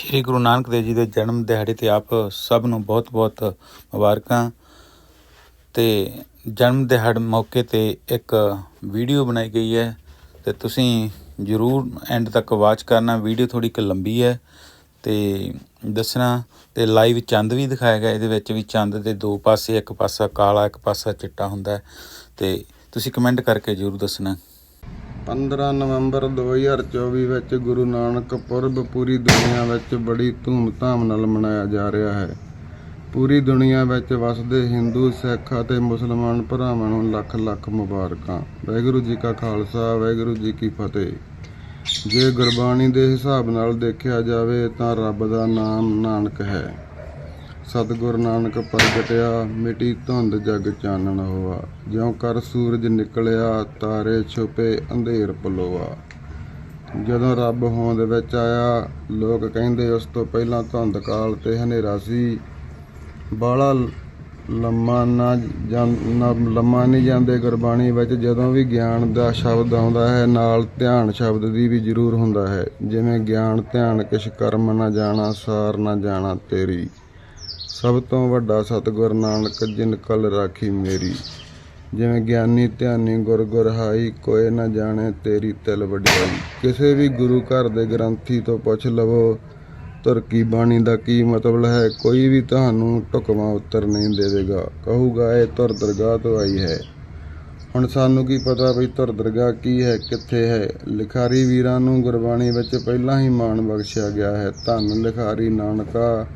ਸ਼੍ਰੀ ਗੁਰੂ ਨਾਨਕ ਦੇਵ ਜੀ ਦੇ ਜਨਮ ਦਿਹਾੜੇ ਤੇ ਆਪ ਸਭ ਨੂੰ ਬਹੁਤ-ਬਹੁਤ ਮੁਬਾਰਕਾਂ ਤੇ ਜਨਮ ਦਿਹਾੜ ਮੌਕੇ ਤੇ ਇੱਕ ਵੀਡੀਓ ਬਣਾਈ ਗਈ ਹੈ ਤੇ ਤੁਸੀਂ ਜਰੂਰ ਐਂਡ ਤੱਕ ਵਾਚ ਕਰਨਾ। ਵੀਡੀਓ ਥੋੜੀ ਕੁ ਲੰਬੀ ਹੈ ਤੇ ਦੱਸਣਾ ਤੇ ਲਾਈਵ ਚੰਦ ਵੀ ਦਿਖਾਇਆ ਗਿਆ। ਇਹਦੇ ਵਿੱਚ ਵੀ ਚੰਦ ਦੇ ਦੋ ਪਾਸੇ, ਇੱਕ ਪਾਸਾ ਕਾਲਾ, ਇੱਕ ਪਾਸਾ ਚਿੱਟਾ ਹੁੰਦਾ ਹੈ ਤੇ ਤੁਸੀਂ ਕਮੈਂਟ ਕਰਕੇ ਜਰੂਰ ਦੱਸਣਾ। 15 ਨਵੰਬਰ 2024 ਵਿੱਚ ਗੁਰੂ ਨਾਨਕ ਪੁਰਬ ਪੂਰੀ ਦੁਨੀਆ ਵਿੱਚ ਬੜੀ ਧੂਮ-ਧਾਮ ਨਾਲ ਮਨਾਇਆ ਜਾ ਰਿਹਾ ਹੈ। ਪੂਰੀ ਦੁਨੀਆ ਵਿੱਚ ਵਸਦੇ ਹਿੰਦੂ, ਸਿੱਖ ਅਤੇ ਮੁਸਲਮਾਨ ਭਰਾਵਾਂ ਨੂੰ ਲੱਖ ਲੱਖ ਮੁਬਾਰਕਾਂ। ਵਾਹਿਗੁਰੂ ਜੀ ਕਾ ਖਾਲਸਾ, ਵਾਹਿਗੁਰੂ ਜੀ ਕੀ ਫਤਿਹ। ਜੇ ਗੁਰਬਾਣੀ ਦੇ ਹਿਸਾਬ ਨਾਲ ਦੇਖਿਆ ਜਾਵੇ ਤਾਂ ਰੱਬ ਦਾ ਨਾਮ ਨਾਨਕ ਹੈ। ਸਤਿਗੁਰ ਨਾਨਕ ਪ੍ਰਗਟਿਆ, ਮਿਟੀ ਧੁੰਦ ਜਗ ਚਾਨਣ ਹੋਆ। ਜਿਉ ਕਰ ਸੂਰਜ ਨਿਕਲਿਆ, ਤਾਰੇ ਛੁਪੇ, ਅੰਧੇਰ ਪਲੋਆ। ਜਦੋਂ ਰੱਬ ਹੋਂਦ ਵਿੱਚ ਆਇਆ, ਲੋਕ ਕਹਿੰਦੇ, ਉਸ ਤੋਂ ਪਹਿਲਾਂ ਧੁੰਦ ਕਾਲ ਤੇ ਹਨੇਰਾ ਸੀ। ਬਾਲਾ ਲੰਮਾ ਨਾ ਜਾਂ- ਨਾ- ਲੰਮਾ ਨਹੀਂ ਜਾਂਦੇ ਗੁਰਬਾਣੀ ਵਿੱਚ, ਜਦੋਂ ਵੀ ਗਿਆਨ ਦਾ ਸ਼ਬਦ ਆਉਂਦਾ ਹੈ, ਨਾਲ ਧਿਆਨ ਸ਼ਬਦ ਦੀ ਵੀ ਜ਼ਰੂਰ ਹੁੰਦਾ ਹੈ। ਜਿਵੇਂ ਗਿਆਨ, ਧਿਆਨ, ਕਿਛ ਕਰਮ ਨਾ ਜਾਣਾ, ਸਾਰ ਨਾ ਜਾਣਾ ਤੇਰੀ। ਸਭ ਤੋਂ ਵੱਡਾ ਸਤਿਗੁਰ ਨਾਨਕ, ਜਿਨ ਕਲ ਰਾਖੀ ਮੇਰੀ। ਜਿਵੇਂ ਗਿਆਨੀ ਧਿਆਨੀ ਗੁਰ ਗੁਰ ਹਾਈ ਕੋਏ ਨਾ ਜਾਣੇ ਤੇਰੀ ਤਿਲ ਵਡਿਆਈ। ਕਿਸੇ ਵੀ ਗੁਰੂ ਘਰ ਦੇ ਗ੍ਰੰਥੀ ਤੋਂ ਪੁੱਛ ਲਵੋ ਤੁਰਕੀ ਬਾਣੀ ਦਾ ਕੀ ਮਤਲਬ ਹੈ? ਕੋਈ ਵੀ ਤੁਹਾਨੂੰ ਢੁਕਵਾਂ ਉੱਤਰ ਨਹੀਂ ਦੇਵੇਗਾ। ਕਹੂਗਾ, ਇਹ ਤੁਰ ਦਰਗਾਹ ਤੋਂ ਆਈ ਹੈ। ਹੁਣ ਸਾਨੂੰ ਕੀ ਪਤਾ ਵੀ ਤੁਰ ਦਰਗਾਹ ਕੀ ਹੈ, ਕਿੱਥੇ ਹੈ? ਲਿਖਾਰੀ ਵੀਰਾਂ ਨੂੰ ਗੁਰਬਾਣੀ ਵਿੱਚ ਪਹਿਲਾਂ ਹੀ ਮਾਣ ਬਖਸ਼ਿਆ ਗਿਆ ਹੈ। ਧੰਨ ਲਿਖਾਰੀ ਨਾਨਕਾ,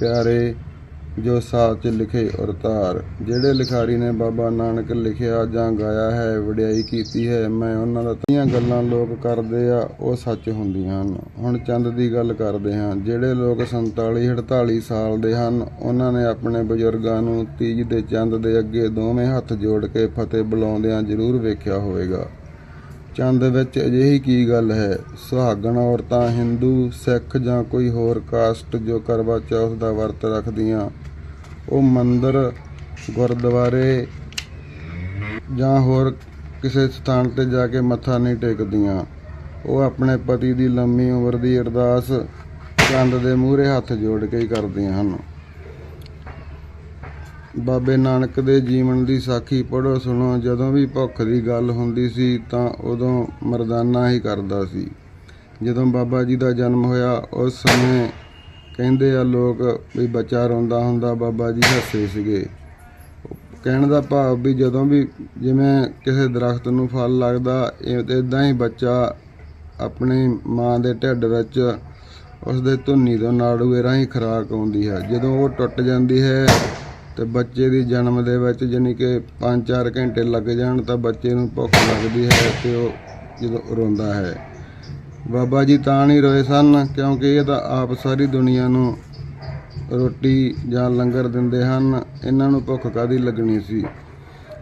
ਪਿਆਰੇ ਜੋ ਸਾਚ ਲਿਖੇ ਅਵਤਾਰ ਜਿਹੜੇ ਲਿਖਾਰੀ ਨੇ ਬਾਬਾ ਨਾਨਕ ਲਿਖਿਆ ਜਾਂ ਗਾਇਆ ਹੈ, ਵਡਿਆਈ ਕੀਤੀ ਹੈ, ਮੈਂ ਉਹਨਾਂ ਦਾ ਤੀਆਂ ਗੱਲਾਂ ਲੋਕ ਕਰਦੇ ਆ, ਉਹ ਸੱਚ ਹੁੰਦੀਆਂ ਹਨ। ਹੁਣ ਚੰਦ ਦੀ ਗੱਲ ਕਰਦੇ ਹਾਂ। ਜਿਹੜੇ ਲੋਕ 47 48 ਸਾਲ ਦੇ ਹਨ, ਉਹਨਾਂ ਨੇ ਆਪਣੇ ਬਜ਼ੁਰਗਾਂ ਨੂੰ ਤੀਜ ਦੇ ਚੰਦ ਦੇ ਅੱਗੇ ਦੋਵੇਂ ਹੱਥ ਜੋੜ ਕੇ ਫਤਿਹ ਬੁਲਾਉਂਦਿਆਂ ਜ਼ਰੂਰ ਵੇਖਿਆ ਹੋਵੇਗਾ। ਚੰਦ ਵਿੱਚ ਅਜਿਹੀ ਕੀ ਗੱਲ ਹੈ? ਸੁਹਾਗਣ ਔਰਤਾਂ ਹਿੰਦੂ, ਸਿੱਖ ਜਾਂ ਕੋਈ ਹੋਰ ਕਾਸਟ ਜੋ ਕਰਵਾ ਚੌਥ ਦਾ ਵਰਤ ਰੱਖਦੀਆਂ? ਉਹ ਮੰਦਰ, ਗੁਰਦੁਆਰੇ ਜਾਂ ਹੋਰ ਕਿਸੇ ਸਥਾਨ ਤੇ ਜਾ ਕੇ ਮੱਥਾ ਨਹੀਂ ਟੇਕਦੀਆਂ? ਉਹ ਆਪਣੇ ਪਤੀ ਦੀ ਲੰਮੀ ਉਮਰ ਦੀ ਅਰਦਾਸ ਚੰਦ ਦੇ ਮੂਹਰੇ ਹੱਥ ਜੋੜ ਕੇ ਹੀ ਕਰਦੀਆਂ ਹਨ। ਬਾਬੇ ਨਾਨਕ ਦੇ ਜੀਵਨ ਦੀ ਸਾਖੀ ਪੜੋ ਸੁਣੋ, ਜਦੋਂ ਵੀ ਭੁੱਖ ਦੀ ਗੱਲ ਹੁੰਦੀ ਸੀ ਤਾਂ ਉਦੋਂ ਮਰਦਾਨਾ ਹੀ ਕਰਦਾ ਸੀ। ਜਦੋਂ ਬਾਬਾ ਜੀ ਦਾ ਜਨਮ ਹੋਇਆ, ਉਸ ਸਮੇਂ ਕਹਿੰਦੇ ਆ ਲੋਕ ਵੀ ਬੱਚਾ ਰੋਂਦਾ ਹੁੰਦਾ, ਬਾਬਾ ਜੀ ਹੱਸੇ ਸੀਗੇ। ਕਹਿਣ ਦਾ ਭਾਵ ਵੀ ਜਦੋਂ ਵੀ ਜਿਵੇਂ ਕਿਸੇ ਦਰਖਤ ਨੂੰ ਫਲ ਲੱਗਦਾ ਇਦਾਂ ਹੀ ਬੱਚਾ ਆਪਣੀ ਮਾਂ ਦੇ ਢਿੱਡ ਵਿੱਚ ਉਸ ਦੇ ਧੁੰਨੀ ਤੋਂ ਨਾੜੂਏ ਰਾਹੀਂ ਖੁਰਾਕ ਆਉਂਦੀ ਹੈ। ਜਦੋਂ ਉਹ ਟੁੱਟ ਜਾਂਦੀ ਹੈ ਤੇ ਬੱਚੇ ਦੀ ਜਨਮ ਦੇ ਵਿੱਚ ਜਾਣੀ ਕਿ 5-4 ਘੰਟੇ ਲੱਗ ਜਾਣ ਤਾਂ ਬੱਚੇ ਨੂੰ ਭੁੱਖ ਲੱਗਦੀ ਹੈ ਤੇ ਉਹ ਜਦੋਂ ਰੋਂਦਾ ਹੈ। ਬਾਬਾ ਜੀ ਤਾਂ ਨਹੀਂ ਰੋਏ ਸਨ ਕਿਉਂਕਿ ਇਹ ਤਾਂ ਆਪ ਸਾਰੀ ਦੁਨੀਆ ਨੂੰ ਰੋਟੀ ਜਾਂ ਲੰਗਰ ਦਿੰਦੇ ਹਨ। ਇਹਨਾਂ ਨੂੰ ਭੁੱਖ ਕਾਦੀ ਲੱਗਣੀ ਸੀ?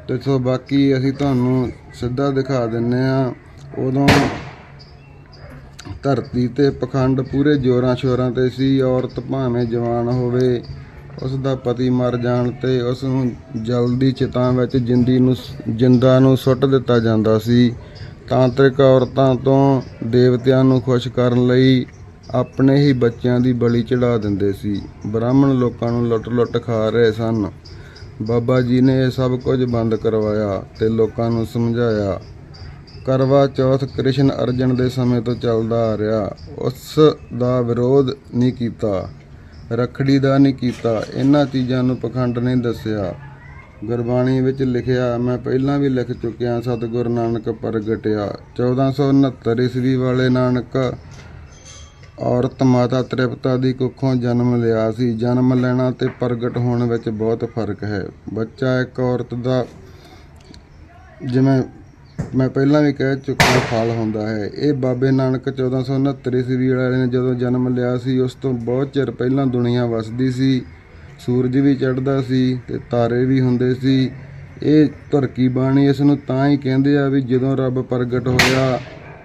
ਤੇ ਸੋ ਬਾਕੀ ਅਸੀਂ ਤੁਹਾਨੂੰ ਸਿੱਧਾ ਦਿਖਾ ਦਿੰਨੇ ਆ ਉਦੋਂ ਧਰਤੀ ਤੇ ਪਖੰਡ ਪੂਰੇ ਜੋਰਾਂ ਸ਼ੋਰਾਂ ਤੇ ਸੀ। ਔਰਤ ਭਾਵੇਂ ਜਵਾਨ ਹੋਵੇ ਉਸ ਦਾ ਪਤੀ ਮਰ ਜਾਣ ਤੇ ਉਸ ਨੂੰ ਜਲਦੀ ਚਿਤਾ ਵਿੱਚ ਜਿੰਦੀ ਨੂੰ ਜਿੰਦਾ ਨੂੰ ਸੁੱਟ ਦਿੱਤਾ ਜਾਂਦਾ ਸੀ। ਤਾਂਤਰਿਕ ਔਰਤਾਂ ਤੋਂ ਦੇਵਤਿਆਂ ਨੂੰ ਖੁਸ਼ ਕਰਨ ਲਈ ਆਪਣੇ ਹੀ ਬੱਚਿਆਂ ਦੀ ਬਲੀ ਚੜਾ ਦਿੰਦੇ ਸੀ। ਬ੍ਰਾਹਮਣ ਲੋਕਾਂ ਨੂੰ ਲੁੱਟ-ਲੁੱਟ ਖਾ ਰਹੇ ਸਨ। ਬਾਬਾ ਜੀ ਨੇ ਇਹ ਸਭ ਕੁਝ ਬੰਦ ਕਰਵਾਇਆ ਤੇ ਲੋਕਾਂ ਨੂੰ ਸਮਝਾਇਆ। ਕਰਵਾ ਚੌਥ ਕ੍ਰਿਸ਼ਨ ਅਰਜਨ ਦੇ ਸਮੇਂ ਤੋਂ ਚੱਲਦਾ ਆ ਰਿਹਾ। ਉਸ ਦਾ ਵਿਰੋਧ ਨਹੀਂ ਕੀਤਾ। ਰਖੜੀ ਦਾ ਨਹੀਂ ਕੀਤਾ। ਇਹਨਾਂ ਚੀਜ਼ਾਂ ਨੂੰ ਪਖੰਡ ਨਹੀਂ ਦੱਸਿਆ। ਗੁਰਬਾਣੀ ਵਿੱਚ ਲਿਖਿਆ, ਮੈਂ ਪਹਿਲਾਂ ਵੀ ਲਿਖ ਚੁੱਕਿਆ, ਸਤਿਗੁਰ ਨਾਨਕ ਪ੍ਰਗਟਿਆ। 1469 ਈਸਵੀ ਵਾਲੇ ਨਾਨਕ ਔਰਤ ਮਾਤਾ ਤ੍ਰਿਪਤਾ ਦੀ ਕੁੱਖੋਂ ਜਨਮ ਲਿਆ ਸੀ। ਜਨਮ ਲੈਣਾ ਤੇ ਪ੍ਰਗਟ ਹੋਣ ਵਿੱਚ ਬਹੁਤ ਫ਼ਰਕ ਹੈ। ਬੱਚਾ ਇੱਕ ਔਰਤ ਦਾ ਜਿਵੇਂ ਮੈਂ ਪਹਿਲਾਂ ਵੀ ਕਹਿ ਚੁੱਕਿਆ ਫਲ ਹੁੰਦਾ ਹੈ। ਇਹ ਬਾਬੇ ਨਾਨਕ 1469 ਈਸਵੀ ਵਾਲੇ ਨੇ ਜਦੋਂ ਜਨਮ ਲਿਆ ਸੀ, ਉਸ ਤੋਂ ਬਹੁਤ ਚਿਰ ਪਹਿਲਾਂ ਦੁਨੀਆ ਵਸਦੀ ਸੀ, ਸੂਰਜ ਵੀ ਚੜ੍ਹਦਾ ਸੀ ਤੇ ਤਾਰੇ ਵੀ ਹੁੰਦੇ ਸੀ। ਇਹ ਧਰਕੀ ਬਾਣੀ ਇਸ ਨੂੰ ਤਾਂ ਹੀ ਕਹਿੰਦੇ ਆ ਵੀ ਜਦੋਂ ਰੱਬ ਪ੍ਰਗਟ ਹੋਇਆ,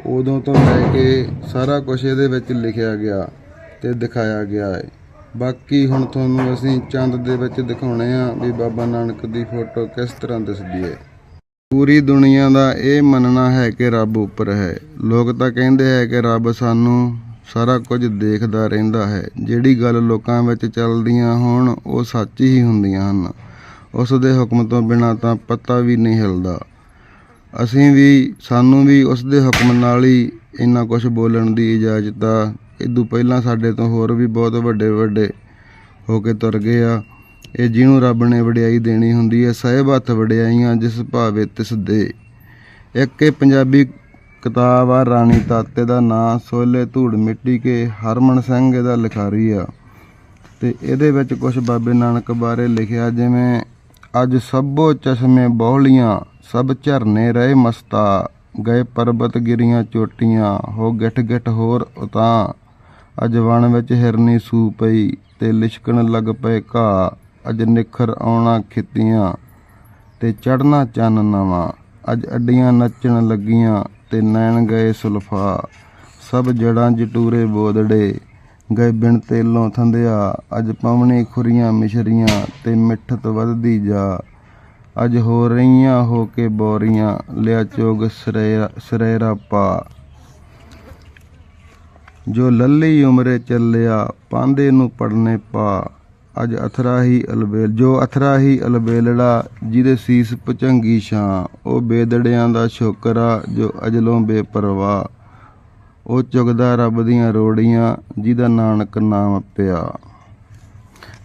ਉਦੋਂ ਤੋਂ ਲੈ ਕੇ ਸਾਰਾ ਕੁਝ ਇਹਦੇ ਵਿੱਚ ਲਿਖਿਆ ਗਿਆ ਤੇ ਦਿਖਾਇਆ ਗਿਆ ਹੈ। ਬਾਕੀ ਹੁਣ ਤੁਹਾਨੂੰ ਅਸੀਂ ਚੰਦ ਦੇ ਵਿੱਚ ਦਿਖਾਉਣੇ ਆ ਵੀ ਬਾਬਾ ਨਾਨਕ ਦੀ ਫੋਟੋ ਕਿਸ ਤਰ੍ਹਾਂ ਦਿਸਦੀ ਹੈ। ਪੂਰੀ ਦੁਨੀਆ ਦਾ ਇਹ ਮੰਨਣਾ ਹੈ ਕਿ ਰੱਬ ਉੱਪਰ ਹੈ। ਲੋਕ ਤਾਂ ਕਹਿੰਦੇ ਹੈ ਕਿ ਰੱਬ ਸਾਨੂੰ ਸਾਰਾ ਕੁਝ ਦੇਖਦਾ ਰਹਿੰਦਾ ਹੈ। ਜਿਹੜੀ ਗੱਲ ਲੋਕਾਂ ਵਿੱਚ ਚੱਲਦੀਆਂ ਹੋਣ, ਉਹ ਸੱਚ ਹੀ ਹੁੰਦੀਆਂ ਹਨ। ਉਸ ਦੇ ਹੁਕਮ ਤੋਂ ਬਿਨਾਂ ਤਾਂ ਪੱਤਾ ਵੀ ਨਹੀਂ ਹਿਲਦਾ। ਅਸੀਂ ਵੀ, ਸਾਨੂੰ ਵੀ ਉਸ ਦੇ ਹੁਕਮ ਨਾਲ ਹੀ ਇੰਨਾ ਕੁਝ ਬੋਲਣ ਦੀ ਇਜਾਜ਼ਤ ਆ। ਇਦੋਂ ਪਹਿਲਾਂ ਸਾਡੇ ਤੋਂ ਹੋਰ ਵੀ ਬਹੁਤ ਵੱਡੇ ਵੱਡੇ ਹੋ ਕੇ ਤੁਰ ਗਏ ਆ। ਇਹ ਜਿਹਨੂੰ ਰੱਬ ਨੇ ਵਡਿਆਈ ਦੇਣੀ ਹੁੰਦੀ ਹੈ, ਸਹਿਬ ਹੱਥ ਵਡਿਆਈਆਂ ਜਿਸ ਭਾਵੇ ਤਿਸ ਦੇ ਇੱਕ ਇਹ ਪੰਜਾਬੀ ਕਿਤਾਬ ਆ, ਰਾਣੀ ਤਾਤੇ ਦਾ ਨਾਂ, ਸੋਲੇ ਧੂੜ ਮਿੱਟੀ ਕੇ ਹਰਮਨ ਸਿੰਘ ਇਹਦਾ ਲਿਖਾਰੀ ਆ। ਤੇ ਇਹਦੇ ਵਿੱਚ ਕੁਝ ਬਾਬੇ ਨਾਨਕ ਬਾਰੇ ਲਿਖਿਆ, ਜਿਵੇਂ, ਅੱਜ ਸਭੋ ਚਸ਼ਮੇ ਬੋਹਲੀਆਂ ਸਭ ਝਰਨੇ ਰਹੇ ਮਸਤਾ, ਗਏ ਪਰਬਤ ਗਿਰੀਆਂ ਚੋਟੀਆਂ, ਹੋ ਗਿੱਠ ਗਿੱਠ ਹੋਰ ਉਤਾਂ, ਅੱਜ ਵਣ ਵਿੱਚ ਹਿਰਨੀ ਸੂ ਪਈ, ਤੇ ਲਿਸ਼ਕਣ ਲੱਗ ਪਏ ਘਾਹ। ਅੱਜ ਨਿਖਰ ਆਉਣਾ ਖਿੱਤੀਆਂ ਤੇ ਚੜਨਾ ਚੰਨ ਨਵਾਂ। ਅੱਜ ਅੱਡੀਆਂ ਨੱਚਣ ਲੱਗੀਆਂ ਤੇ ਨੈਣ ਗਏ ਸੁਲਫਾ। ਸਭ ਜੜਾਂ ਜਟੂਰੇ ਬੋਦੜੇ, ਗਏ ਬਿਨ ਤੇਲੋਂ ਥੰਦਿਆ ਅੱਜ ਪਵਣੀ ਖੁਰੀਆਂ ਮਿਸ਼ਰੀਆਂ ਤੇ ਮਿੱਠਤ ਵਧਦੀ ਜਾ। ਅੱਜ ਹੋ ਰਹੀਆਂ ਹੋ ਕੇ ਬੋਰੀਆਂ, ਲਿਆ ਚੋਗ ਸਰੇਰਾ ਸਰੇਰਾ ਪਾ। ਜੋ ਲੱਲੀ ਉਮਰੇ ਚੱਲਿਆ, ਪਾਂਦੇ ਨੂੰ ਪੜਨੇ ਪਾ। ਅੱਜ ਅਥਰਾ ਹੀ ਅਲਬੇਲ, ਜੋ ਅਥਰਾ ਹੀ ਅਲਬੇਲੜਾ, ਜਿਹਦੇ ਸੀਸ ਪਚੰਗੀ ਛਾਂ, ਉਹ ਬੇਦੜਿਆਂ ਦਾ ਸ਼ੋਕਰਾ, ਜੋ ਅਜਲੋਂ ਬੇਪਰਵਾਹ। ਉਹ ਚੁਗਦਾ ਰੱਬ ਦੀਆਂ ਰੋੜੀਆਂ, ਜਿਹਦਾ ਨਾਨਕ ਨਾਮ ਪਿਆ।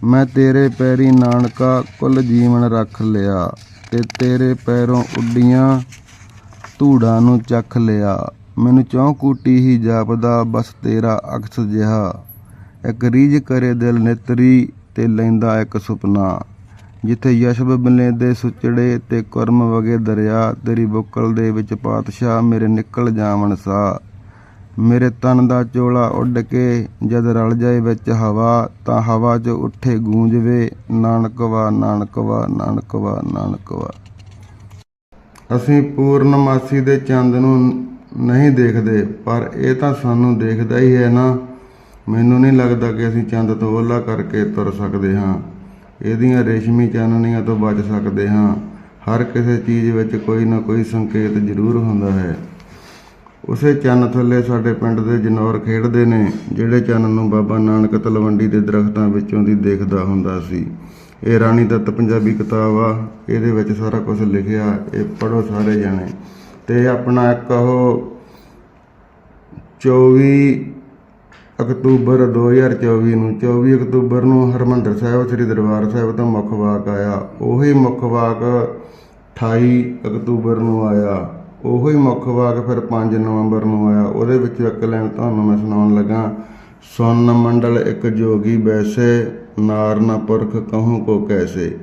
ਮੈਂ ਤੇਰੇ ਪੈਰੀ ਨਾਨਕਾ ਕੁੱਲ ਜੀਵਨ ਰੱਖ ਲਿਆ, ਤੇ ਤੇਰੇ ਪੈਰੋਂ ਉੱਡੀਆਂ ਧੂੜਾਂ ਨੂੰ ਚੱਖ ਲਿਆ। ਮੈਨੂੰ ਚੌਂਕੂਟੀ ਹੀ ਜਾਪਦਾ, ਬਸ ਤੇਰਾ ਅਕਸ ਜਿਹਾ। ਇੱਕ ਰੀਝ ਕਰੇ ਦਿਲ ਨਿਤਰੀ ਤੇ ਲੈਂਦਾ ਇੱਕ ਸੁਪਨਾ, ਜਿੱਥੇ ਯਸ਼ਬ ਬਿਲੇ ਦੇ ਸੁਚੜੇ ਤੇ ਕਰਮ ਵਗੇ ਦਰਿਆ, ਤੇਰੀ ਬੁੱਕਲ ਦੇ ਵਿੱਚ ਪਾਤਸ਼ਾਹ ਮੇਰੇ ਨਿਕਲ ਜਾਵਣ ਸਾ ਮੇਰੇ ਤਨ ਦਾ ਚੋਲਾ ਉੱਡ ਕੇ ਜਦ ਰਲ ਜਾਏ ਵਿੱਚ ਹਵਾ, ਤਾਂ ਹਵਾ 'ਚ ਉੱਠੇ ਗੂੰਜਵੇ ਨਾਨਕਵਾ ਨਾਨਕਵਾ ਨਾਨਕਵਾ ਨਾਨਕਵਾ ਅਸੀਂ ਪੂਰਨਮਾਸੀ ਦੇ ਚੰਦ ਨੂੰ ਨਹੀਂ ਦੇਖਦੇ, ਪਰ ਇਹ ਤਾਂ ਸਾਨੂੰ ਦੇਖਦਾ ਹੀ ਹੈ ਨਾ। ਮੈਨੂੰ ਨਹੀਂ ਲੱਗਦਾ ਕਿ ਅਸੀਂ ਚੰਦ ਤੋਂ ਓਲਾ ਕਰਕੇ ਤੁਰ ਸਕਦੇ ਹਾਂ। ਇਹਦੀਆਂ ਰੇਸ਼ਮੀ ਚਾਨਣੀਆਂ ਤੋਂ ਬਚ ਸਕਦੇ ਹਾਂ। ਹਰ ਕਿਸੇ ਚੀਜ਼ ਵਿੱਚ ਕੋਈ ਨਾ ਕੋਈ ਸੰਕੇਤ ਜ਼ਰੂਰ ਹੁੰਦਾ ਹੈ। ਉਸੇ ਚੰਨ ਥੱਲੇ ਸਾਡੇ ਪਿੰਡ ਦੇ ਜਨੌਰ ਖੇਡਦੇ ਨੇ, ਜਿਹੜੇ ਚੰਨ ਨੂੰ ਬਾਬਾ ਨਾਨਕ ਤਲਵੰਡੀ ਦੇ ਦਰਖਤਾਂ ਵਿੱਚੋਂ ਦੀ ਦੇਖਦਾ ਹੁੰਦਾ ਸੀ। ਇਹ ਰਾਣੀ ਦੱਤ ਪੰਜਾਬੀ ਕਿਤਾਬ ਆ, ਇਹਦੇ ਵਿੱਚ ਸਾਰਾ ਕੁਝ ਲਿਖਿਆ, ਇਹ ਪੜੋ ਸਾਰੇ ਜਾਣੇ। ਤੇ ਆਪਣਾ ਇੱਕ ਉਹ 24 ਅਕਤੂਬਰ 2024 ਨੂੰ 24 ਅਕਤੂਬਰ ਨੂੰ ਹਰਮੰਦਰ ਸਾਹਿਬ, ਸ੍ਰੀ ਦਰਬਾਰ ਸਾਹਿਬ ਤੋਂ ਮੁੱਖ ਵਾਕ ਆਇਆ। ਉਹੀ ਮੁੱਖ ਵਾਕ 28 ਅਕਤੂਬਰ ਨੂੰ ਆਇਆ। ਉਹੀ ਮੁੱਖ ਵਾਕ ਫਿਰ 5 ਨਵੰਬਰ ਨੂੰ ਆਇਆ। ਉਹਦੇ ਵਿੱਚ ਇੱਕ ਲਾਈਨ ਤੁਹਾਨੂੰ ਮੈਂ ਸੁਣਾਉਣ ਲੱਗਾ। ਸੁਨ ਮੰਡਲ ਇੱਕ ਜੋਗੀ ਵੈਸੇ ਨਾਰ ਨਾ ਪੁਰਖ ਕਹੂੰ ਕੋ ਕੈਸੇ।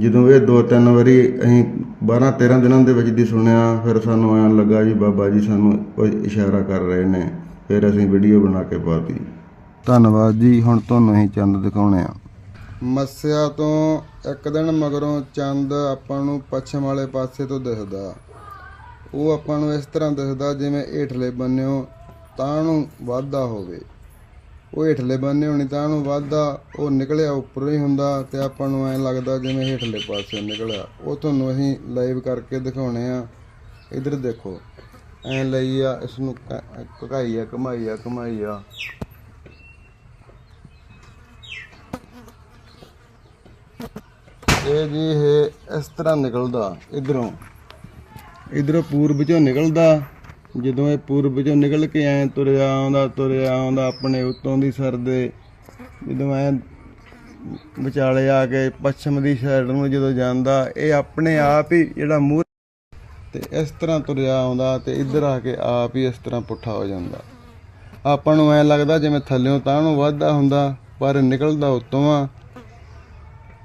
ਜਦੋਂ ਇਹ ਦੋ ਤਿੰਨ ਵਾਰੀ ਅਸੀਂ 12 13 ਦਿਨਾਂ ਦੇ ਵਿੱਚ ਦੀ ਸੁਣਿਆ, ਫਿਰ ਸਾਨੂੰ ਐਂ ਲੱਗਾ ਜੀ, ਬਾਬਾ ਜੀ ਸਾਨੂੰ ਇਸ਼ਾਰਾ ਕਰ ਰਹੇ ਨੇ। ਫਿਰ ਅਸੀਂ ਵੀਡੀਓ ਬਣਾ ਕੇ ਪਾਤੀ। ਧੰਨਵਾਦ ਜੀ ਹੁਣ ਤੁਹਾਨੂੰ ਅਸੀਂ ਚੰਦ ਦਿਖਾਉਣੇ ਆ। ਮੱਸਿਆ ਤੋਂ ਇੱਕ ਦਿਨ ਮਗਰੋਂ ਚੰਦ ਆਪਾਂ ਨੂੰ ਪੱਛਮ ਵਾਲੇ ਪਾਸੇ ਤੋਂ ਦਿਖਦਾ। ਉਹ ਆਪਾਂ ਨੂੰ ਇਸ ਤਰ੍ਹਾਂ ਦਿਖਦਾ ਜਿਵੇਂ ਹੇਠਲੇ ਬੰਨਿਓ ਤਾਂ ਨੂੰ ਵਾਧਾ ਹੋਵੇ। ਉਹ ਹੇਠਲੇ ਬੰਨੇ ਹੋਣੀ ਤਾਂ ਨੂੰ ਵਾਧਾ ਉਹ ਨਿਕਲਿਆ ਉੱਪਰੋਂ ਹੀ ਹੁੰਦਾ ਤੇ ਆਪਾਂ ਨੂੰ ਐਂ ਲੱਗਦਾ ਜਿਵੇਂ ਹੇਠਲੇ ਪਾਸੇ ਨਿਕਲਿਆ। ਉਹ ਤੁਹਾਨੂੰ ਅਸੀਂ ਲਾਈਵ ਕਰਕੇ ਦਿਖਾਉਣੇ ਆ। ਇਧਰ ਦੇਖੋ। ਐਂ ਲਈ ਆ ਇਸ ਨੂੰ ਘਕਾਈ ਆ, ਘਮਾਈ ਆ ਘਮਾਈ ਆ। ਇਹ ਜੀ, ਇਹ ਇਸ ਤਰ੍ਹਾਂ ਨਿਕਲਦਾ ਇਧਰੋਂ। ਇਧਰੋਂ ਪੂਰਬ ਚੋਂ ਨਿਕਲਦਾ। ਜਦੋਂ ਇਹ ਪੂਰਬ ਚੋਂ ਨਿਕਲ ਕੇ ਐ ਤੁਰਿਆ ਆਉਂਦਾ ਤੁਰਿਆ ਆਉਂਦਾ ਆਪਣੇ ਉੱਤੋਂ ਦੀ ਸਰ ਦੇ। ਜਦੋਂ ਐ ਵਿਚਾਲੇ ਆ ਕੇ ਪੱਛਮ ਦੀ ਸਾਈਡ ਨੂੰ ਜਦੋਂ ਜਾਂਦਾ, ਇਹ ਆਪਣੇ ਆਪ ਹੀ ਜਿਹੜਾ ਮੂੰਹ ਤੇ ਇਸ ਤਰ੍ਹਾਂ ਤੁਰਿਆ ਆਉਂਦਾ ਤੇ ਇੱਧਰ ਆ ਕੇ ਆਪ ਹੀ ਇਸ ਤਰ੍ਹਾਂ ਪੁੱਠਾ ਹੋ ਜਾਂਦਾ। ਆਪਾਂ ਨੂੰ ਐ ਲੱਗਦਾ ਜਿਵੇਂ ਥੱਲਿਓਂ ਤਾਂ ਨੂੰ ਵਾਧਾ ਹੁੰਦਾ, ਪਰ ਨਿਕਲਦਾ ਉੱਤੋਂ ਆ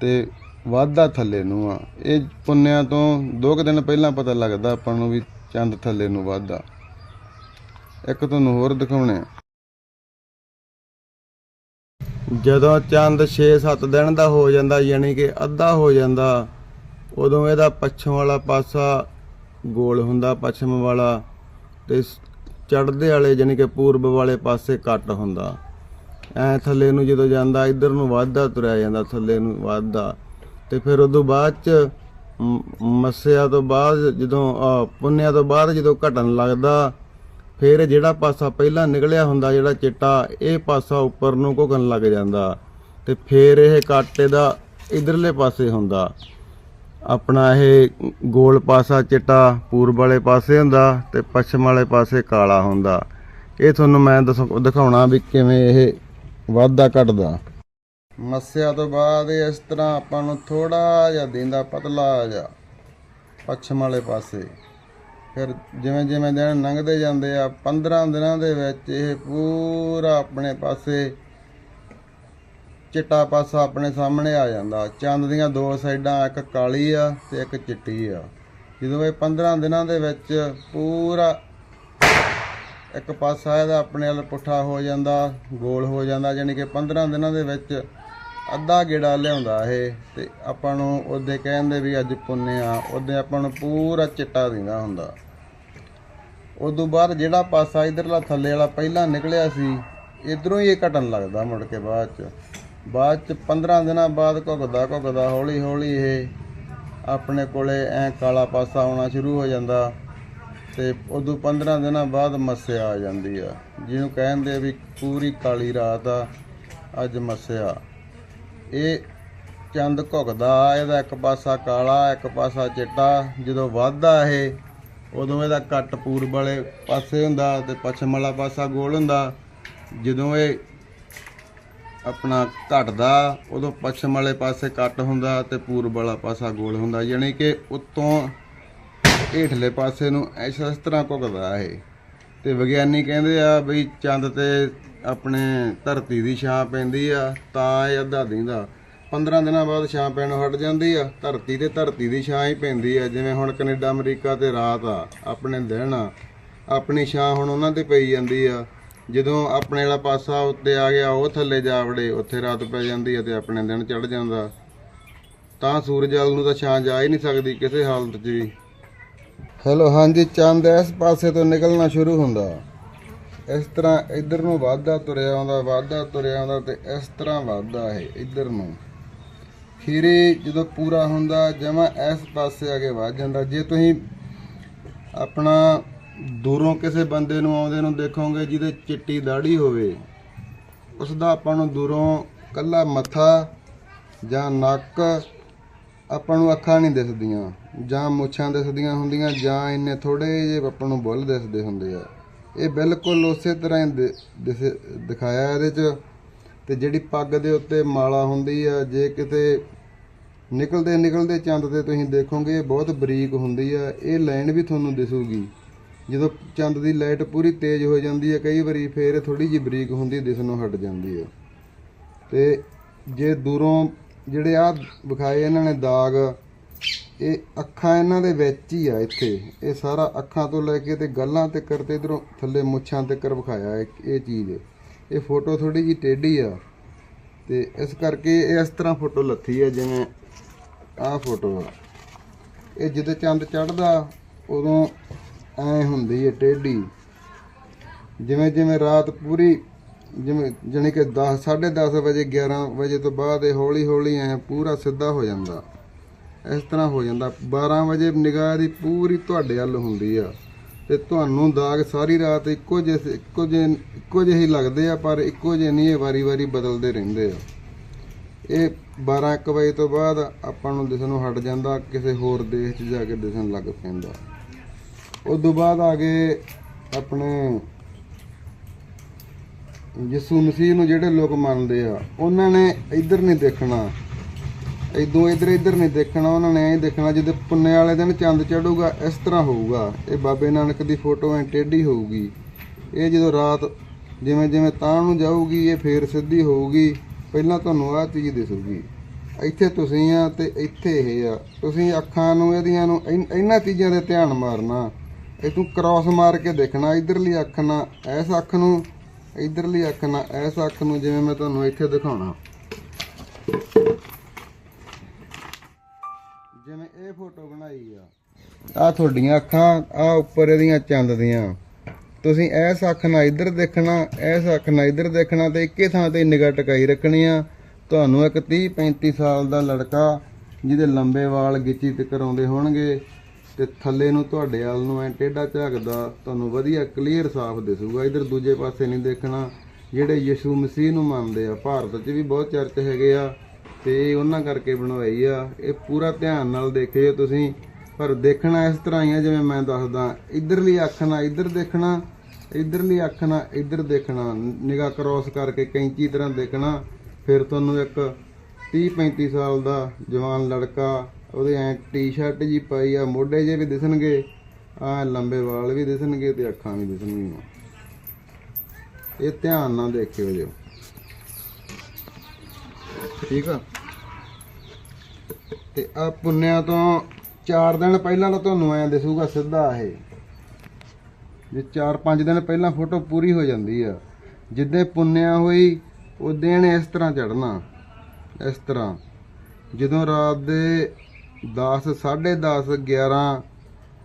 ਤੇ ਵਾਧਾ ਥੱਲੇ ਨੂੰ ਆ। ਇਹ ਪੁੰਨਿਆਂ ਤੋਂ ਦੋ ਕੁ ਦਿਨ ਪਹਿਲਾਂ ਪਤਾ ਲੱਗਦਾ ਆਪਾਂ ਨੂੰ ਵੀ ਚੰਦ ਥੱਲੇ ਨੂੰ ਵਾਧਾ। ਇੱਕ ਤੁਹਾਨੂੰ ਹੋਰ ਦਿਖਾਉਣੇ ਆ। ਜਦੋਂ ਚੰਦ 6-7 ਦਿਨ ਦਾ ਹੋ ਜਾਂਦਾ, ਯਾਨੀ ਕਿ ਅੱਧਾ ਹੋ ਜਾਂਦਾ, ਉਦੋਂ ਇਹਦਾ ਪੱਛਮ ਵਾਲਾ ਪਾਸਾ ਗੋਲ ਹੁੰਦਾ ਪੱਛਮ ਵਾਲਾ ਤੇ ਚੜ੍ਹਦੇ ਵਾਲੇ ਯਾਨੀ ਕਿ ਪੂਰਬ ਵਾਲੇ ਪਾਸੇ ਕੱਟ ਹੁੰਦਾ। ਐ ਥੱਲੇ ਨੂੰ ਜਦੋਂ ਜਾਂਦਾ ਇੱਧਰ ਨੂੰ ਵੱਧਦਾ ਤੁਰਿਆ ਜਾਂਦਾ ਥੱਲੇ ਨੂੰ ਵੱਧਦਾ ਤੇ ਫਿਰ ਉਦੋਂ ਬਾਅਦ ਚ ਮ- ਮੱਸਿਆ ਤੋਂ ਬਾਅਦ ਜਦੋਂ ਆਹ, ਪੁੰਨਿਆ ਤੋਂ ਬਾਅਦ ਜਦੋਂ ਘਟਣ ਲੱਗਦਾ ਫਿਰ ਜਿਹੜਾ ਪਾਸਾ ਪਹਿਲਾਂ ਨਿਕਲਿਆ ਹੁੰਦਾ ਜਿਹੜਾ ਚਿੱਟਾ ਇਹ ਪਾਸਾ ਉੱਪਰ ਨੂੰ ਘੁਕਣ ਲੱਗ ਜਾਂਦਾ। ਤੇ ਫਿਰ ਇਹ ਕਾਟੇ ਦਾ ਇਧਰਲੇ ਪਾਸੇ ਹੁੰਦਾ। ਆਪਣਾ ਇਹ ਗੋਲ ਪਾਸਾ ਚਿੱਟਾ ਪੂਰਬ ਵਾਲੇ ਪਾਸੇ ਹੁੰਦਾ ਤੇ ਪੱਛਮ ਵਾਲੇ ਪਾਸੇ ਕਾਲਾ ਹੁੰਦਾ। ਇਹ ਤੁਹਾਨੂੰ ਮੈਂ ਦੱਸ- ਦਿਖਾਉਣਾ ਵੀ ਕਿਵੇਂ ਇਹ ਵਾਧਾ ਘਟਦਾ। ਮੱਸਿਆ ਤੋਂ ਬਾਅਦ ਇਸ ਤਰ੍ਹਾਂ ਆਪਾਂ ਨੂੰ ਥੋੜਾ ਜਿਹਾ ਦਿੰਦਾ, ਪਤਲਾ ਜਿਹਾ, ਪੱਛਮ ਵਾਲੇ ਪਾਸੇ। ਫਿਰ ਜਿਵੇਂ ਜਿਵੇਂ ਦਿਨ ਲੰਘਦੇ ਜਾਂਦੇ ਆ 15 ਦਿਨਾਂ ਦੇ ਵਿੱਚ ਇਹ ਪੂਰਾ ਆਪਣੇ ਪਾਸੇ ਚਿੱਟਾ ਪਾਸਾ ਆਪਣੇ ਸਾਹਮਣੇ ਆ ਜਾਂਦਾ। ਚੰਦ ਦੀਆਂ ਦੋ ਸਾਈਡਾਂ, ਇੱਕ ਕਾਲੀ ਆ ਤੇ ਇੱਕ ਚਿੱਟੀ ਆ। ਜਦੋਂ ਇਹ 15 ਦਿਨਾਂ ਦੇ ਵਿੱਚ ਪੂਰਾ ਇੱਕ ਪਾਸਾ ਇਹਦਾ ਆਪਣੇ ਵੱਲ ਪੁੱਠਾ ਹੋ ਜਾਂਦਾ, ਗੋਲ ਹੋ ਜਾਂਦਾ ਯਾਨੀ ਕਿ 15 ਦਿਨਾਂ ਦੇ ਵਿੱਚ ਅੱਧਾ ਗੇੜਾ ਲਿਆਉਂਦਾ ਇਹ ਤੇ ਆਪਾਂ ਨੂੰ ਉਹਦੇ ਕਹਿੰਦੇ ਵੀ ਅੱਜ ਪੁੰਨੇ ਆ, ਉਹਦੇ ਆਪਾਂ ਨੂੰ ਪੂਰਾ ਚਿੱਟਾ ਦਿੰਦਾ ਹੁੰਦਾ। ਉਦੋਂ ਬਾਅਦ ਜਿਹੜਾ ਪਾਸਾ ਇਧਰਲਾ ਥੱਲੇ ਵਾਲਾ ਪਹਿਲਾਂ ਨਿਕਲਿਆ ਸੀ, ਇਧਰੋਂ ਹੀ ਇਹ ਘਟਣ ਲੱਗਦਾ ਮੁੜ ਕੇ ਬਾਅਦ ਚ। ਬਾਅਦ ਚ 15 ਦਿਨਾਂ ਬਾਅਦ ਘੁੱਗਦਾ ਘੁੱਗਦਾ ਹੌਲੀ ਹੌਲੀ ਇਹ ਆਪਣੇ ਕੋਲੇ ਐ ਕਾਲਾ ਪਾਸਾ ਆਉਣਾ ਸ਼ੁਰੂ ਹੋ ਜਾਂਦਾ ਤੇ ਉਦੋਂ 15 ਦਿਨਾਂ ਬਾਅਦ ਮੱਸਿਆ ਆ ਜਾਂਦੀ ਆ। ਜਿਹਨੂੰ ਕਹਿੰਦੇ ਆ ਵੀ ਪੂਰੀ ਕਾਲੀ ਰਾਤ ਆ, ਅੱਜ ਮੱਸਿਆ। ਇਹ ਚੰਦ ਘੁੱਗਦਾ, ਇਹਦਾ ਇੱਕ ਪਾਸਾ ਕਾਲਾ, ਇੱਕ ਪਾਸਾ ਚਿੱਟਾ, ਜਦੋਂ ਵੱਧਦਾ ਇਹ, ਉਦੋਂ ਇਹਦਾ ਕੱਟ ਪੂਰਬ ਵਾਲੇ ਪਾਸੇ ਹੁੰਦਾ ਤੇ ਪੱਛਮ ਵਾਲਾ ਪਾਸਾ ਗੋਲ ਹੁੰਦਾ। ਜਦੋਂ ਇਹ ਆਪਣਾ ਘਟਦਾ, ਉਦੋਂ ਪੱਛਮ ਵਾਲੇ ਪਾਸੇ ਕੱਟ ਹੁੰਦਾ ਤੇ ਪੂਰਬ ਵਾਲਾ ਪਾਸਾ ਗੋਲ ਹੁੰਦਾ। ਯਾਨੀ ਕਿ ਉੱਤੋਂ ਹੇਠਲੇ ਪਾਸੇ ਨੂੰ ਇਸ ਤਰ੍ਹਾਂ ਘੁੱਗਦਾ ਇਹ। ਤੇ ਵਿਗਿਆਨੀ ਕਹਿੰਦੇ ਆ ਵੀ ਚੰਦ ਤੇ ਆਪਣੇ ਧਰਤੀ ਦੀ ਛਾਂ ਪੈਂਦੀ ਆ, ਤਾਂ ਇਹ ਅੱਧਾ ਦਿੰਦਾ। 15 ਦਿਨਾਂ ਬਾਅਦ ਛਾਂ ਪੈਣੋਂ ਹਟ ਜਾਂਦੀ ਆ। ਧਰਤੀ ਤੇ ਧਰਤੀ ਦੀ ਛਾਂ ਹੀ ਪੈਂਦੀ ਆ। ਜਿਵੇਂ ਹੁਣ ਕੈਨੇਡਾ, ਅਮਰੀਕਾ ਤੇ ਰਾਤ ਆ, ਆਪਣੇ ਦਿਨ ਆ। ਆਪਣੀ ਛਾਂ ਹੁਣ ਉਹਨਾਂ ਤੇ ਪਈ ਜਾਂਦੀ ਆ। ਜਦੋਂ ਆਪਣੇ ਵਾਲਾ ਪਾਸਾ ਉੱਤੇ ਆ ਗਿਆ, ਉਹ ਥੱਲੇ ਜਾ ਵੜੇ, ਉੱਥੇ ਰਾਤ ਪੈ ਜਾਂਦੀ ਆ ਤੇ ਆਪਣੇ ਦਿਨ ਚੜ ਜਾਂਦਾ। ਤਾਂ ਸੂਰਜ ਵੱਲ ਨੂੰ ਤਾਂ ਛਾਂ ਜਾ ਹੀ ਨਹੀਂ ਸਕਦੀ ਕਿਸੇ ਹਾਲਤ 'ਚ ਵੀ। ਹੈਲੋ, ਹਾਂਜੀ, ਚੰਦ ਇਸ ਪਾਸੇ ਤੋਂ ਨਿਕਲਣਾ ਸ਼ੁਰੂ ਹੁੰਦਾ। ਇਸ ਤਰ੍ਹਾਂ ਇੱਧਰ ਨੂੰ ਵਾਧਾ ਤੁਰਿਆ ਆਉਂਦਾ, ਵਾਧਾ ਤੁਰਿਆ ਆਉਂਦਾ ਤੇ ਇਸ ਤਰ੍ਹਾਂ ਵਾਧਾ ਇਹ ਇੱਧਰ ਨੂੰ। ਖੀਰੇ ਜਦੋਂ ਪੂਰਾ ਹੁੰਦਾ, ਜਮਾ ਇਸ ਪਾਸੇ ਆ ਕੇ ਵੱਧ ਜਾਂਦਾ। ਜੇ ਤੁਸੀਂ ਆਪਣਾ ਦੂਰੋਂ ਕਿਸੇ ਬੰਦੇ ਨੂੰ ਆਉਂਦੇ ਨੂੰ ਦੇਖੋਗੇ ਜਿਹਦੇ ਚਿੱਟੀ ਦਾੜੀ ਹੋਵੇ ਉਸ ਦਾ ਆਪਾਂ ਨੂੰ ਦੂਰੋਂ ਕੱਲਾ ਮੱਥਾ ਜਾਂ ਨੱਕ ਆਪਾਂ ਨੂੰ ਅੱਖਾਂ ਨਹੀਂ ਦਿਸਦੀਆਂ, ਜਾਂ ਮੁੱਛਾਂ ਦਿਸਦੀਆਂ ਹੁੰਦੀਆਂ, ਜਾਂ ਇੰਨੇ ਥੋੜੇ ਜਿਹੇ ਆਪਾਂ ਨੂੰ ਬੁੱਲ ਦਿਸਦੇ ਹੁੰਦੇ ਆ। ਇਹ ਬਿਲਕੁਲ ਉਸੇ ਤਰ੍ਹਾਂ ਹੀ ਦਿਸ- ਦਿਖਾਇਆ ਇਹਦੇ 'ਚ। ਤੇ ਜਿਹੜੀ ਪੱਗ ਦੇ ਉੱਤੇ ਮਾਲਾ ਹੁੰਦੀ ਆ, ਜੇ ਕਿਤੇ ਨਿਕਲਦੇ ਨਿਕਲਦੇ ਚੰਦ ਤੇ ਤੁਸੀਂ ਦੇਖੋਗੇ, ਇਹ ਬਹੁਤ ਬਰੀਕ ਹੁੰਦੀ ਆ। ਇਹ ਲਾਈਨ ਵੀ ਤੁਹਾਨੂੰ ਦਿਸੂਗੀ। ਜਦੋਂ ਚੰਦ ਦੀ ਲਾਈਟ ਪੂਰੀ ਤੇਜ਼ ਹੋ ਜਾਂਦੀ ਹੈ, ਕਈ ਵਾਰੀ ਫੇਰ ਥੋੜੀ ਜਿਹੀ ਬਰੀਕ ਹੁੰਦੀ, ਦਿਸਣੋਂ ਹਟ ਜਾਂਦੀ ਹੈ। ਤੇ ਜੇ ਦੂਰੋਂ ਜਿਹੜੇ ਆ ਵਿਖਾਏ ਇਹਨਾਂ ਨੇ ਦਾਗ, ਇਹ ਅੱਖਾਂ ਇਹਨਾਂ ਦੇ ਵਿੱਚ ਹੀ ਆ ਇੱਥੇ। ਇਹ ਸਾਰਾ ਅੱਖਾਂ ਤੋਂ ਲੈ ਕੇ ਤੇ ਗੱਲਾਂ ਤੇ ਕਰਤੇ ਇਧਰੋਂ ਥੱਲੇ ਮੁੱਛਾਂ ਤੇ ਕਰ ਵਿਖਾਇਆ ਇਹ ਇਹ ਚੀਜ਼ ਇਹ ਫੋਟੋ ਥੋੜੀ ਜਿਹੀ ਟੇਢੀ ਆ। ਤੇ ਇਸ ਕਰਕੇ ਇਹ ਇਸ ਤਰ੍ਹਾਂ ਫੋਟੋ ਲੱਥੀ ਹੈ ਜਿਵੇਂ ਆਹ ਫੋਟੋ ਆ। ਇਹ ਜਦੋਂ ਚੰਦ ਚੜਦਾ ਉਦੋਂ ਐ ਹੁੰਦੀ ਹੈ ਟੇਢੀ। ਜਿਵੇਂ ਜਿਵੇਂ ਰਾਤ ਪੂਰੀ, ਜਿਵੇਂ ਜਾਣੀ ਕਿ 10 10:30 ਵਜੇ 11 ਵਜੇ ਤੋਂ ਬਾਅਦ ਇਹ ਹੌਲੀ ਹੌਲੀ ਐ ਪੂਰਾ ਸਿੱਧਾ ਹੋ ਜਾਂਦਾ। ਇਸ ਤਰ੍ਹਾਂ ਹੋ ਜਾਂਦਾ। 12 ਵਜੇ ਨਿਗਾਹ ਦੀ ਪੂਰੀ ਤੁਹਾਡੇ ਵੱਲ ਹੁੰਦੀ ਆ। ਤੇ ਤੁਹਾਨੂੰ ਦਾਗ ਸਾਰੀ ਰਾਤ ਇੱਕੋ ਜਿਹੇ ਇੱਕੋ ਜਿਹੇ ਇੱਕੋ ਜਿਹੇ ਹੀ ਲੱਗਦੇ ਆ, ਪਰ ਇੱਕੋ ਜਿਹੇ ਨਹੀਂ, ਇਹ ਵਾਰੀ-ਵਾਰੀ ਬਦਲਦੇ ਰਹਿੰਦੇ ਆ। ਇਹ 12 1 ਵਜੇ ਤੋਂ ਬਾਅਦ ਆਪਾਂ ਨੂੰ ਦਿਸਣ ਨੂੰ ਹਟ ਜਾਂਦਾ, ਕਿਸੇ ਹੋਰ ਦੇਸ਼ 'ਚ ਜਾ ਕੇ ਦਿਸਣ ਲੱਗ ਪੈਂਦਾ। ਉਸ ਤੋਂ ਬਾਅਦ ਆ ਗਏ ਆਪਣੇ ਯਿਸੂ ਮਸੀਹ ਨੂੰ ਜਿਹੜੇ ਲੋਕ ਮੰਨਦੇ ਆ, ਉਹਨਾਂ ਨੇ ਇੱਧਰ ਨਹੀਂ ਦੇਖਣਾ। ਇਦੋਂ ਇੱਧਰ ਇੱਧਰ ਨਹੀਂ ਦੇਖਣਾ, ਉਹਨਾਂ ਨੇ ਐਂ ਦੇਖਣਾ ਜਦੋਂ ਪੁੰਨੇ ਵਾਲੇ ਦਿਨ ਚੰਦ ਚੜੂਗਾ ਇਸ ਤਰ੍ਹਾਂ ਹੋਊਗਾ। ਇਹ ਬਾਬੇ ਨਾਨਕ ਦੀ ਫੋਟੋ ਐ ਟੇਢੀ ਹੋਊਗੀ। ਇਹ ਜਦੋਂ ਰਾਤ ਜਿਵੇਂ ਜਿਵੇਂ ਤਾਂ ਨੂੰ ਜਾਊਗੀ, ਇਹ ਫੇਰ ਸਿੱਧੀ ਹੋਊਗੀ। ਪਹਿਲਾਂ ਤੁਹਾਨੂੰ ਆਹ ਚੀਜ਼ ਦਿਸੂਗੀ। ਇੱਥੇ ਤੁਸੀਂ ਆ ਤੇ ਇੱਥੇ ਇਹ ਆ। ਤੁਸੀਂ ਅੱਖਾਂ ਨੂੰ, ਇਹਦੀਆਂ ਨੂੰ, ਇਨ- ਇਹਨਾਂ ਚੀਜ਼ਾਂ ਦੇ ਧਿਆਨ ਮਾਰਨਾ। ਇਹ ਤੂੰ ਕ੍ਰਾਸ ਮਾਰ ਕੇ ਦੇਖਣਾ, ਇਧਰਲੀ ਅੱਖ ਨਾਲ, ਇਸ ਅੱਖ ਨੂੰ, ਇਧਰਲੀ ਅੱਖ ਨਾਲ, ਇਸ ਅੱਖ ਨੂੰ ਜਿਵੇਂ ਮੈਂ ਤੁਹਾਨੂੰ ਇੱਥੇ ਦਿਖਾਉਣਾ। ਜਿਵੇਂ ਇਹ ਫੋਟੋ ਬਣਾਈ ਆ। ਆ ਤੁਹਾਡੀਆਂ ਅੱਖਾਂ ਆ ਉੱਪਰ ਇਹਦੀਆਂ ਚੰਦ ਦੀਆਂ। ਤੁਸੀਂ ਇਸ ਅੱਖ ਨਾਲ ਇੱਧਰ ਦੇਖਣਾ, ਇਸ ਅੱਖ ਨਾਲ ਇੱਧਰ ਦੇਖਣਾ ਤੇ ਇੱਕੇ ਥਾਂ ਤੇ ਨਿਗਾਹ ਟਿਕਾਈ ਰੱਖਣੀ ਆ। ਤੁਹਾਨੂੰ ਇੱਕ 30 35 ਸਾਲ ਦਾ ਲੜਕਾ, ਜਿਹਦੇ ਲੰਬੇ ਵਾਲ ਗਿੱਚੀ ਤੇ ਕਰਾਉਂਦੇ ਹੋਣਗੇ ਤੇ ਥੱਲੇ ਨੂੰ ਤੁਹਾਡੇ ਵੱਲ ਨੂੰ ਐ ਟੇਢਾ ਝਾਕਦਾ, ਤੁਹਾਨੂੰ ਵਧੀਆ ਕਲੀਅਰ ਸਾਫ਼ ਦਿਸੂਗਾ। ਇਧਰ ਦੂਜੇ ਪਾਸੇ ਨਹੀਂ ਦੇਖਣਾ। ਜਿਹੜੇ ਯਿਸੂ ਮਸੀਹ ਨੂੰ ਮੰਨਦੇ ਆ, ਭਾਰਤ 'ਚ ਵੀ ਬਹੁਤ ਚਰਚ ਹੈਗੇ ਆ ਤੇ ਇਹ ਉਹਨਾਂ ਕਰਕੇ ਬਣਵਾਈ ਆ। ਇਹ ਪੂਰਾ ਧਿਆਨ ਨਾਲ ਦੇਖਿਓ ਤੁਸੀਂ। ਪਰ ਦੇਖਣਾ ਇਸ ਤਰ੍ਹਾਂ ਹੀ ਆ, ਜਿਵੇਂ ਮੈਂ ਦੱਸਦਾ। ਇਧਰਲੀ ਅੱਖ ਨਾਲ ਇਧਰ ਦੇਖਣਾ, ਇਧਰਲੀ ਅੱਖ ਨਾਲ ਇਧਰ ਦੇਖਣਾ। ਨਿਗਾਹ ਕ੍ਰੋਸ ਕਰਕੇ ਕੈਂਚੀ ਤਰ੍ਹਾਂ ਦੇਖਣਾ। ਫਿਰ ਤੁਹਾਨੂੰ ਇੱਕ 30 35 ਸਾਲ ਦਾ ਜਵਾਨ ਲੜਕਾ ਉਹਦੇ ਐ ਟੀ-ਸ਼ਰਟ ਜੀ ਪਾਈ ਆ, ਮੋਢੇ ਜੇ ਵੀ ਦਿਸਣਗੇ ਆ ਲੰਬੇ ਵਾਲ ਵੀ ਦਿਸਣਗੇ ਤੇ ਅੱਖਾਂ ਵੀ ਦਿਸਣਗੀਆਂ। ਇਹ ਧਿਆਨ ਨਾਲ ਦੇਖਿਓ ਜੀ। ਠੀਕ ਆ? ਤੇ ਆ ਪੁੰਨਿਆ ਤੋਂ 4 ਦਿਨ ਪਹਿਲਾਂ ਤਾਂ ਤੁਹਾਨੂੰ ਐ ਦਿਸੂਗਾ ਸਿੱਧਾ ਇਹ। ਜੇ 4-5 ਦਿਨ ਪਹਿਲਾਂ ਫੋਟੋ ਪੂਰੀ ਹੋ ਜਾਂਦੀ ਆ। ਜਿੱਦੇ ਪੁੰਨਿਆ ਹੋਈ, ਉਹ ਦਿਨ ਇਸ ਤਰ੍ਹਾਂ ਚੜਨਾ ਇਸ ਤਰ੍ਹਾਂ। ਜਦੋਂ ਰਾਤ ਦੇ 10 10:30 11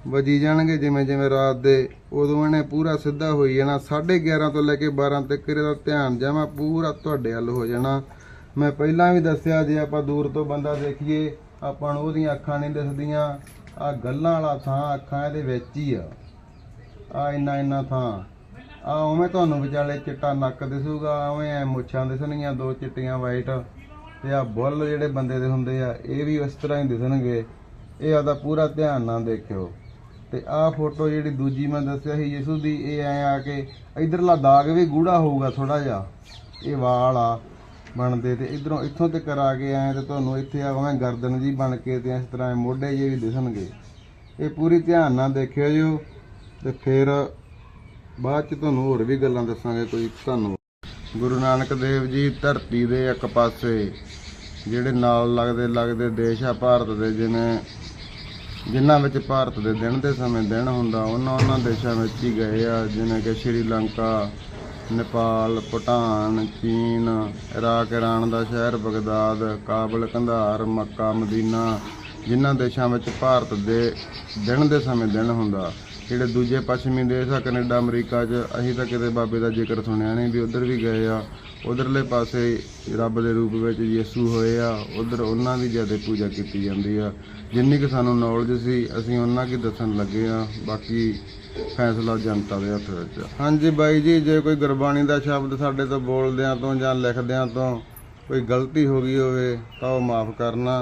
ਵਜੀ ਜਾਣਗੇ ਜਿਵੇਂ ਜਿਵੇਂ ਰਾਤ ਦੇ। ਉਦੋਂ ਇਹਨੇ ਪੂਰਾ ਸਿੱਧਾ ਹੋਈ ਜਾਣਾ। 11:30 ਤੋਂ ਲੈ ਕੇ 12 ਤੱਕ ਇਹਦਾ ਧਿਆਨ ਜਾਵਾਂ, ਪੂਰਾ ਤੁਹਾਡੇ ਵੱਲ ਹੋ ਜਾਣਾ। ਮੈਂ ਪਹਿਲਾਂ ਵੀ ਦੱਸਿਆ, ਜੇ ਆਪਾਂ ਦੂਰ ਤੋਂ ਬੰਦਾ ਦੇਖੀਏ, ਆਪਾਂ ਨੂੰ ਉਹਦੀਆਂ ਅੱਖਾਂ ਨਹੀਂ ਦਿਸਦੀਆਂ। ਆ ਗੱਲਾਂ ਵਾਲਾ ਥਾਂ ਅੱਖਾਂ ਇਹਦੇ ਵਿੱਚ ਹੀ ਆ। ਆ ਇੰਨਾ ਇੰਨਾ ਥਾਂ। ਆ ਉਵੇਂ ਤੁਹਾਨੂੰ ਵਿਚਾਲੇ ਚਿੱਟਾ ਨੱਕ ਦਿਸੂਗਾ, ਉਵੇਂ ਐ ਮੁੱਛਾਂ ਦਿਸਣਗੀਆਂ, ਦੋ ਚਿੱਟੀਆਂ ਵਾਈਟ ਤੇ ਆ ਬੁੱਲ ਜਿਹੜੇ ਬੰਦੇ ਦੇ ਹੁੰਦੇ ਆ, ਇਹ ਵੀ ਉਸ ਤਰ੍ਹਾਂ ਹੀ ਦਿਸਣਗੇ। ਇਹ ਆਦਾ ਪੂਰਾ ਧਿਆਨ ਨਾਲ ਦੇਖਿਓ। ਤੇ ਆ ਫੋਟੋ ਜਿਹੜੀ ਦੂਜੀ ਮੈਂ ਦੱਸਿਆ ਸੀ ਯਿਸੂ ਦੀ, ਇਹ ਐ ਆ ਕੇ ਇਧਰਲਾ ਦਾਗ ਵੀ ਗੂੜਾ ਹੋਊਗਾ ਥੋੜਾ ਜਿਹਾ। ਇਹ ਵਾਲ ਆ ਬਣਦੇ ਤੇ ਇਧਰੋਂ ਇੱਥੋਂ ਤੇ ਕਰਾ ਕੇ ਆਏ ਤੇ ਤੁਹਾਨੂੰ ਇੱਥੇ ਆ ਉਵੇਂ ਗਰਦਨ ਜੀ ਬਣ ਕੇ ਤੇ ਇਸ ਤਰ੍ਹਾਂ ਮੋਢੇ ਜੇ ਵੀ ਦਿਸਣਗੇ। ਇਹ ਪੂਰੀ ਧਿਆਨ ਨਾਲ ਦੇਖਿਓ ਜੋ। ਤੇ ਫਿਰ ਬਾਅਦ ਚ ਤੁਹਾਨੂੰ ਹੋਰ ਵੀ ਗੱਲਾਂ ਦੱਸਾਂਗੇ ਕੋਈ ਤੁਹਾਨੂੰ ਗੁਰੂ ਨਾਨਕ ਦੇਵ ਜੀ ਧਰਤੀ ਦੇ ਇੱਕ ਪਾਸੇ, ਜਿਹੜੇ ਨਾਲ ਲੱਗਦੇ ਲੱਗਦੇ ਦੇਸ਼ ਆ ਭਾਰਤ ਦੇ ਜਿਵੇਂ ਜਿਨ੍ਹਾਂ ਵਿੱਚ ਭਾਰਤ ਦੇ ਦਿਨ ਦੇ ਸਮੇਂ ਦਿਨ ਹੁੰਦਾ, ਉਹਨਾਂ ਉਹਨਾਂ ਦੇਸ਼ਾਂ ਵਿੱਚ ਹੀ ਗਏ ਆ, ਜਿਵੇਂ ਕਿ ਸ਼੍ਰੀਲੰਕਾ, ਨੇਪਾਲ, ਭੂਟਾਨ, ਚੀਨ, ਇਰਾਕ, ਇਰਾਨ ਦਾ ਸ਼ਹਿਰ, ਬਗਦਾਦ, ਕਾਬਲ, ਕੰਧਾਰ, ਮੱਕਾ, ਮਦੀਨਾ, ਜਿਨ੍ਹਾਂ ਦੇਸ਼ਾਂ ਵਿੱਚ ਭਾਰਤ ਦੇ ਦਿਨ ਦੇ ਸਮੇਂ ਦਿਨ ਹੁੰਦਾ। ਜਿਹੜੇ ਦੂਜੇ ਪੱਛਮੀ ਦੇਸ਼ ਆ, ਕੈਨੇਡਾ, ਅਮਰੀਕਾ 'ਚ, ਅਸੀਂ ਤਾਂ ਕਿਤੇ ਬਾਬੇ ਦਾ ਜ਼ਿਕਰ ਸੁਣਿਆ ਨਹੀਂ ਵੀ ਉਧਰ ਵੀ ਗਏ ਆ। ਉਧਰਲੇ ਪਾਸੇ ਰੱਬ ਦੇ ਰੂਪ ਵਿੱਚ ਯਿਸੂ ਹੋਏ ਆ, ਉਧਰ ਉਹਨਾਂ ਦੀ ਜ਼ਿਆਦਾ ਪੂਜਾ ਕੀਤੀ ਜਾਂਦੀ ਆ। ਜਿੰਨੀ ਕਿ ਸਾਨੂੰ ਨੌਲੇਜ ਸੀ, ਅਸੀਂ ਉਹਨਾਂ ਕੀ ਦੱਸਣ ਲੱਗੇ ਆ, ਬਾਕੀ ਫੈਸਲਾ ਜਨਤਾ ਦੇ ਹੱਥ ਵਿੱਚ ਹਾਂਜੀ ਬਾਈ ਜੀ, ਜੇ ਕੋਈ ਗੁਰਬਾਣੀ ਦਾ ਸ਼ਬਦ ਸਾਡੇ ਤੋਂ ਬੋਲਦਿਆਂ ਤੋਂ ਜਾਂ ਲਿਖਦਿਆਂ ਤੋਂ ਕੋਈ ਗਲਤੀ ਹੋ ਗਈ ਹੋਵੇ, ਤਾਂ ਉਹ ਮਾਫ ਕਰਨਾ।